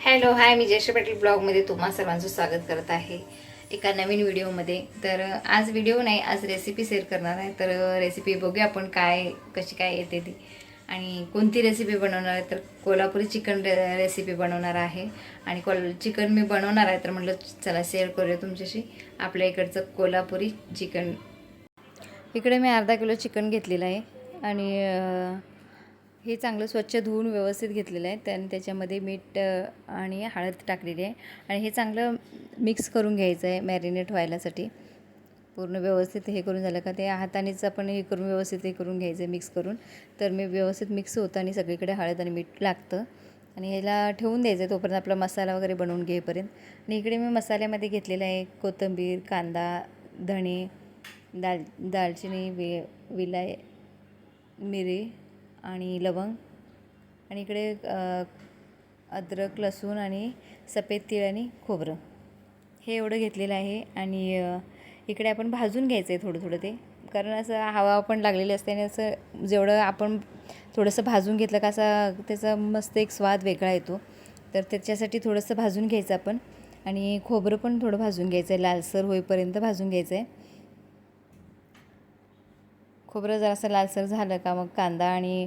Hello hi मी जयश्री पाटील ब्लॉगमध्ये तुम्हा सर्वांचं स्वागत करत आहे एका नवीन व्हिडिओमध्ये. तर आज व्हिडिओ नाही आज रेसिपी शेअर करणार आहे. तर रेसिपी बघूया आपण काय कशी काय येते ती. आणि कोणती रेसिपी बनवणार आहे तर कोल्हापुरी चिकन रे रेसिपी बनवणार आहे. आणि कोल चिकन मी बनवणार आहे तर म्हटलं चला शेअर करूया तुमच्याशी. आपल्या इकडचं कोल्हापुरी चिकन इकडे मी अर्धा किलो चिकन घेतलेलं आहे. आणि हे चांगलं स्वच्छ धुवून व्यवस्थित घेतलेलं आहे. त्याने त्याच्यामध्ये मीठ आणि हळद टाकलेली आहे. आणि हे चांगलं मिक्स करून घ्यायचं आहे मॅरिनेट व्हायलासाठी. पूर्ण व्यवस्थित हे करून झालं का ते हातानेच आपण हे करून व्यवस्थित हे करून घ्यायचं आहे मिक्स करून. तर मी व्यवस्थित मिक्स होतं आणि सगळीकडे हळद आणि मीठ लागतं. आणि ह्याला ठेवून द्यायचं आहे तोपर्यंत आपला मसाला वगैरे बनवून घेईपर्यंत. आणि इकडे मी मसाल्यामध्ये घेतलेला आहे कोथिंबीर कांदा धणे दाल दालचिनी वे विलाय मिरी आणि लवंग. आणि इकडे अद्रक लसूण आणि सफेद तीळ आणि खोबरं. हे एवढं घेतलेलं आहे आणि इकडे आपण भाजून घ्यायचं आहे थोडं थोडं ते. कारण असं हवा पण लागलेली असते आणि असं जेवढं आपण थोडंसं भाजून घेतलं का असा त्याचा मस्त एक स्वाद वेगळा येतो. तर त्याच्यासाठी थोडंसं भाजून घ्यायचं आपण. आणि खोबरं पण थोडं भाजून घ्यायचं आहे. लालसर होईपर्यंत भाजून घ्यायचं आहे. खोबरं जरासं लालसर झालं का मग कांदा आणि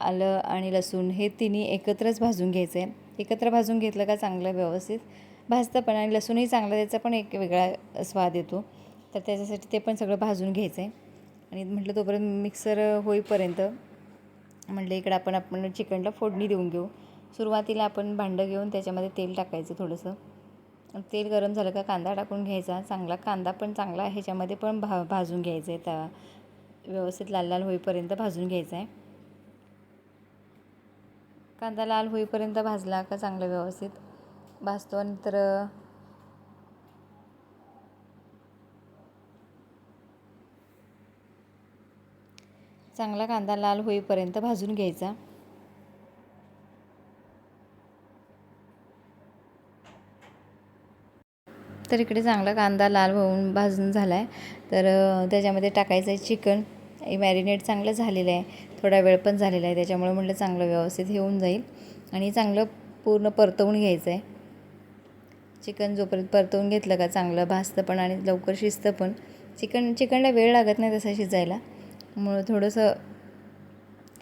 आलं आणि लसूण हे तिन्ही एकत्रच भाजून घ्यायचं. आहे एकत्र भाजून घेतलं का चांगलं व्यवस्थित भाजतं पण आणि लसूणही चांगला त्याचा पण एक वेगळा स्वाद येतो. तर त्याच्यासाठी ते पण सगळं भाजून घ्यायचं. आहे आणि म्हटलं तोपर्यंत मिक्सर होईपर्यंत म्हटलं इकडं आपण आपण चिकनला फोडणी देऊन घेऊ. सुरुवातीला आपण भांडं घेऊन त्याच्यामध्ये तेल टाकायचं थोडंसं. तेल गरम झालं का कांदा टाकून घ्यायचा. चांगला कांदा पण चांगला ह्याच्यामध्ये पण भा भाजून घ्यायचं आहे त्या व्यवस्थित लाल लाल होईपर्यंत भाजून घ्यायचा आहे. कांदा लाल होईपर्यंत भाजला का चांगलं व्यवस्थित भाजतो नंतर चांगला कांदा लाल होईपर्यंत भाजून घ्यायचा. तर इकडे चांगला कांदा लाल होऊन भाजून झाला आहे तर त्याच्यामध्ये टाकायचं आहे चिकन. हे मॅरिनेट चांगलं झालेलं आहे. थोडा वेळ पण झालेला आहे. त्याच्यामुळे म्हटलं चांगलं व्यवस्थित हे होऊन जाईल. आणि चांगलं पूर्ण परतवून घ्यायचं आहे. चिकन जोपर्यंत परतवून घेतलं का चांगलं भाजतं पण आणि लवकर शिजतं पण. चिकन चिकनला वेळ लागत नाही तसा शिजायला. मुळं थोडंसं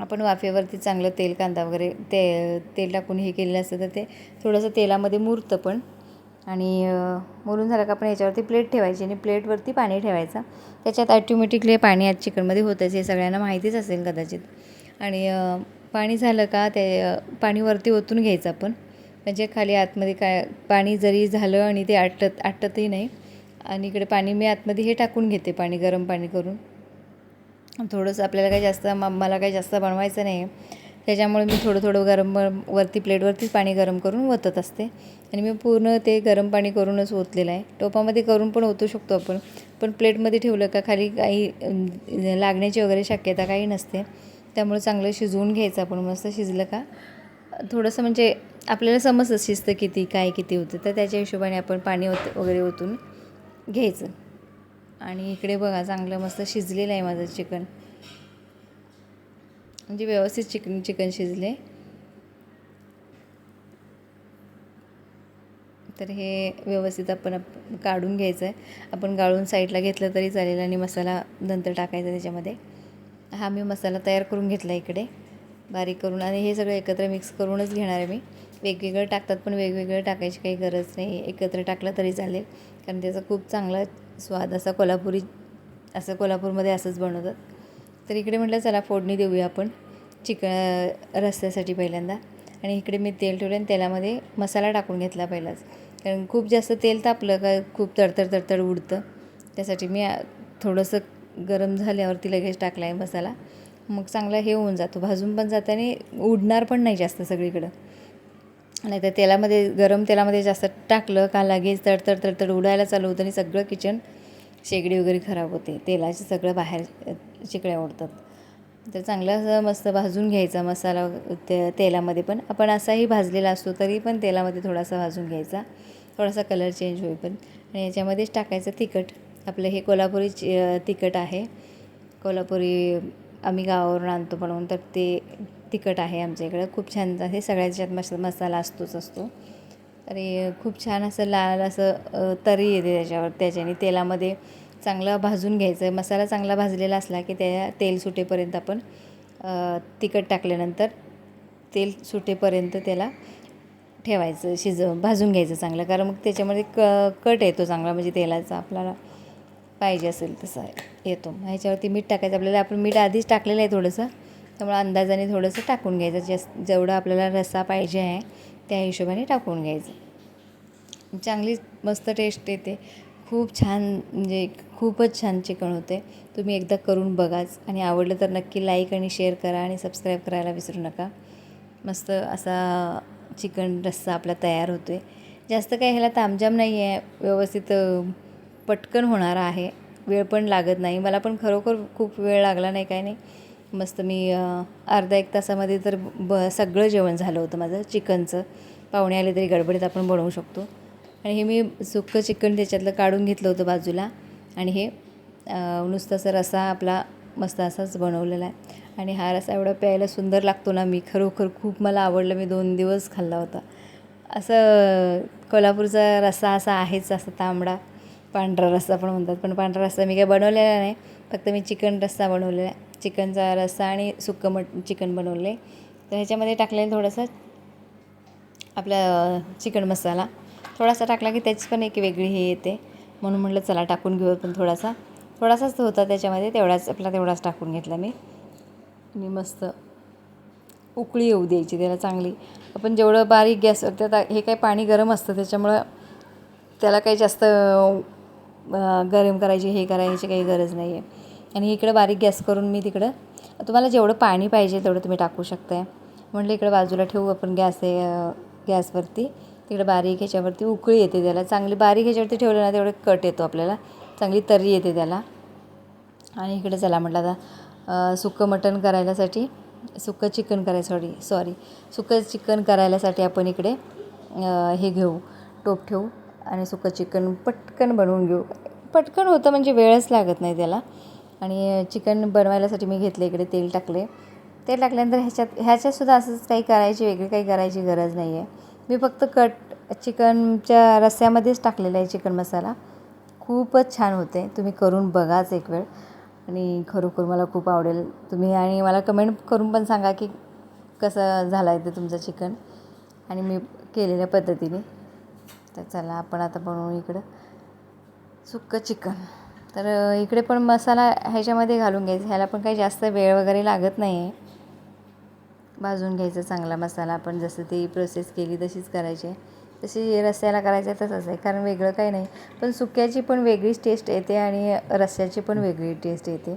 आपण वाफेवरती चांगलं तेल कांदा वगैरे ते तेल टाकून हे केलेलं असतं तर ते थोडंसं तेलामध्ये मुरतं पण. आणि अ, मुरून झालं का आपण याच्यावरती प्लेट ठेवायची आणि प्लेटवरती पाणी ठेवायचं. त्याच्यात ॲटोमॅटिकली पाणी आज चिकनमध्ये होतंच हे सगळ्यांना माहितीच असेल कदाचित. आणि पाणी झालं का ते पाणीवरती पाणी वरती ओतून घ्यायचं आपण. म्हणजे खाली आतमध्ये काय पाणी जरी झालं आणि ते आटत आटतही नाही. आणि इकडे पाणी मी आतमध्ये हे टाकून घेते पाणी गरम पाणी करून. थोडंसं आपल्याला काही जास्त मला काही जास्त बनवायचं नाही. आहे त्याच्यामुळे मी थोडं थोडं गरम वरती प्लेटवरतीच पाणी गरम करून ओतत असते. आणि मी पूर्ण ते गरम पाणी करूनच ओतलेलं आहे. टोपामध्ये करून पण ओतू शकतो आपण पण प्लेटमध्ये ठेवलं का खाली काही लागण्याची वगैरे शक्यता काही नसते. त्यामुळे चांगलं शिजवून घ्यायचं आपण मस्त शिजलं का थोडंसं म्हणजे आपल्याला समजतं शिजतं किती काय किती होतं तर त्याच्या हिशोबाने आपण पाणी ओत वगैरे ओतून घ्यायचं. आणि इकडे बघा चांगलं मस्त शिजलेलं आहे माझं चिकन. म्हणजे व्यवस्थित चिकन चिकन शिजले. तर हे व्यवस्थित आपण काढून घ्यायचं आहे. आपण गाळून साईडला घेतलं तरी चालेल आणि मसाला नंतर टाकायचा त्याच्यामध्ये. हा मी मसाला तयार करून घेतला इकडे. बारीक करून आणि हे सगळं एकत्र मिक्स करूनच घेणार आहे मी. वेगवेगळं टाकतात पण वेगवेगळं टाकायची काही गरज नाही. एकत्र टाकलं तरी चालेल. कारण त्याचा खूप चांगला स्वाद असा कोल्हापुरी असं कोल्हापूरमध्ये असंच बनवतात. तर इकडे म्हटलं चला फोडणी देऊया आपण. चिकन रस्त्यासाठी पहिल्यांदा. आणि इकडे मी तेल ठेवलं आणि तेलामध्ये मसाला टाकून घेतला पहिलाच. कारण खूप जास्त तेल तापलं का खूप तडतड तडतड उडतं. त्यासाठी मी थोडंसं गरम झाल्यावरती लगेच टाकला आहे मसाला. मग चांगला हे होऊन जातो. भाजून पण जातं आणि उडणार पण नाही जास्त सगळीकडं. नाही तर तेलामध्ये गरम तेलामध्ये जास्त टाकलं का लगेच तडतड तडतड उडायला चालू होतं आणि सगळं किचन शेगडी वगैरे खराब होते. तेलाचे सगळं बाहेर चिकड्या उडतात. तर चांगलं असं मस्त भाजून घ्यायचा मसाला ते तेलामध्ये पण. आपण असाही भाजलेला असतो तरी पण तेलामध्ये थोडासा भाजून घ्यायचा. थोडासा कलर चेंज होईपर्यंत आणि याच्यामध्येच टाकायचं तिखट. आपलं हे कोल्हापुरी तिखट आहे. कोल्हापुरी आम्ही गावावरून आणतो बनवून तर ते तिखट आहे आमच्या इकडं. खूप छान हे सगळ्याच्यात मस मसाला असतोच असतो. आणि खूप छान असं लाल असं तरी येते त्याच्यावर त्याच्याने तेलामध्ये. चांगलं भाजून घ्यायचं. मसाला चांगला भाजलेला असला की त्या तेल सुटेपर्यंत आपण तिखट टाकल्यानंतर तेल सुटेपर्यंत त्याला ठेवायचं शिजव भाजून घ्यायचं चांगलं. कारण मग त्याच्यामध्ये क कट येतो चांगला म्हणजे तेलाचा आपल्याला पाहिजे असेल तसा येतो. ह्याच्यावरती मीठ टाकायचं. आपल्याला आपण मीठ आधीच टाकलेलं आहे थोडंसं. त्यामुळे अंदाजाने थोडंसं टाकून घ्यायचं. जस जेवढं आपल्याला रस्सा पाहिजे आहे त्या हिशोबाने टाकून घ्यायचं. चांगली मस्त टेस्ट येते. खूप छान म्हणजे खूपच छान चिकन होते. तुम्ही एकदा करून बघाच. आणि आवडलं तर नक्की लाईक आणि शेअर करा आणि सबस्क्राईब करायला विसरू नका. मस्त असा चिकन रस्सा आपला तयार होतो आहे जास्त काही ह्याला तामजाम नाही आहे व्यवस्थित पटकन होणारा आहे. वेळ पण लागत नाही. मला पण खरोखर खूप वेळ लागला नाही काय नाही. मस्त मी अर्धा एक तासामध्ये तर ब सगळं जेवण झालं होतं माझं. चिकनचं. पाहुणे आले तरी गडबडीत आपण बनवू शकतो. आणि हे मी सुक्कं चिकन त्याच्यातलं काढून घेतलं होतं बाजूला. आणि हे नुसता असा रसा आपला मस्त असाच बनवलेला आहे. आणि हा रसा एवढा प्यायला सुंदर लागतो ना मी. खरोखर खूप मला आवडलं. मी दोन दिवस खाल्ला होता. असं कोल्हापूरचा रस्सा असा आहेच असा तांबडा पांढरा रस्सा पण म्हणतात. पण पांढरा रस्सा मी काय बनवलेला नाही. फक्त मी चिकन रस्सा बनवलेला आहे. चिकनचा रस्सा आणि सुक्कं मट चिकन बनवले. तर ह्याच्यामध्ये टाकलेलं थोडंसं आपला चिकन मसाला. थोडासा टाकला की त्याची पण एक वेगळी हे येते. म्हणून म्हटलं चला टाकून घेऊ पण थोडासा. थोडासाच होता त्याच्यामध्ये तेवढाच आपला तेवढाच टाकून घेतला मी. आणि मस्त उकळी येऊ द्यायची त्याला चांगली. आपण जेवढं बारीक गॅसवर त्यात हे काही पाणी गरम असतं त्याच्यामुळं त्याला काही जास्त गरम करायची हे करायची काही गरज नाही आहे आणि इकडं बारीक गॅस करून मी तिकडं तुम्हाला जेवढं पाणी पाहिजे तेवढं तुम्ही टाकू शकताय. म्हटलं इकडं बाजूला ठेवू आपण गॅस आहे गॅसवरती. तिकडे बारीक ह्याच्यावरती उकळी येते त्याला. चांगली बारीक ह्याच्यावरती ठेवलं ना तेवढं कट येतो आपल्याला. चांगली तर्री येते त्याला. आणि इकडे चला म्हटलं आता सुकं मटण करायलासाठी सुकं चिकन करायचं सॉरी सॉरी सुकं चिकन करायलासाठी आपण इकडे हे घेऊ टोप ठेवू आणि सुकं चिकन पटकन बनवून घेऊ. पटकन होतं म्हणजे वेळच लागत नाही त्याला. आणि चिकन बनवायलासाठी मी घेतले इकडे तेल टाकले. तेल टाकल्यानंतर ह्याच्यात ह्याच्यातसुद्धा असंच काही करायची वेगळी काही करायची गरज नाही आहे मी फक्त कट चिकनच्या रस्स्यामध्येच टाकलेला आहे चिकन मसाला. खूपच छान होते. तुम्ही करून बघाच एक वेळ. आणि खरोखर मला खूप आवडेल. तुम्ही आणि मला कमेंट करून पण सांगा की कसं झालं आहे ते तुमचं चिकन. आणि मी केलेल्या पद्धतीने. तर चला आपण आता बनवू इकडं. सुक्कं चिकन. तर इकडे पण मसाला ह्याच्यामध्ये घालून घ्यायचं. ह्याला पण काही जास्त वेळ वगैरे लागत नाही आहे भाजून घ्यायचा चांगला मसाला. आपण जसं ती प्रोसेस केली तशीच करायची. आहे तशी रस्स्याला करायचं तसंच आहे. कारण वेगळं काही नाही. पण सुक्याची पण वेगळीच टेस्ट येते आणि रस्स्याची पण वेगळी टेस्ट येते.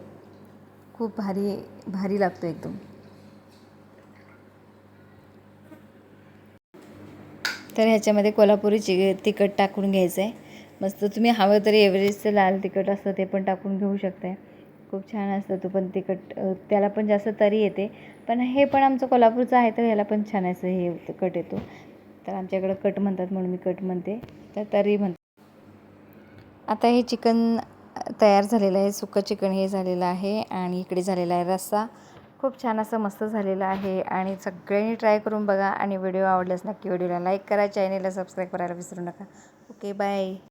खूप भारी भारी लागतो एकदम. तर ह्याच्यामध्ये कोल्हापुरी चि तिखट टाकून घ्यायचं आहे मस्त तुम्ही हवं तरी एव्हरेजचं लाल तिखट असतं ते पण टाकून घेऊ शकताय. खूप छान असतं तो पण तिखट. त्याला पण जास्त तरी येते. पण हे पण आमचं कोल्हापूरचं आहे तर ह्याला पण छान असं हे कट येतो. तर आमच्याकडं कट म्हणतात म्हणून मी कट म्हणते. तर तरी म्हणते आता हे चिकन तयार झालेलं आहे सुकं चिकन हे झालेलं आहे आणि इकडे झालेला आहे रस्सा. खूप छान असं मस्त झालेलं आहे आणि सगळ्यांनी ट्राय करून बघा आणि व्हिडिओ आवडल्यास नक्की व्हिडिओला लाईक करा चॅनेलला सबस्क्राईब करायला विसरू नका. Okay bye.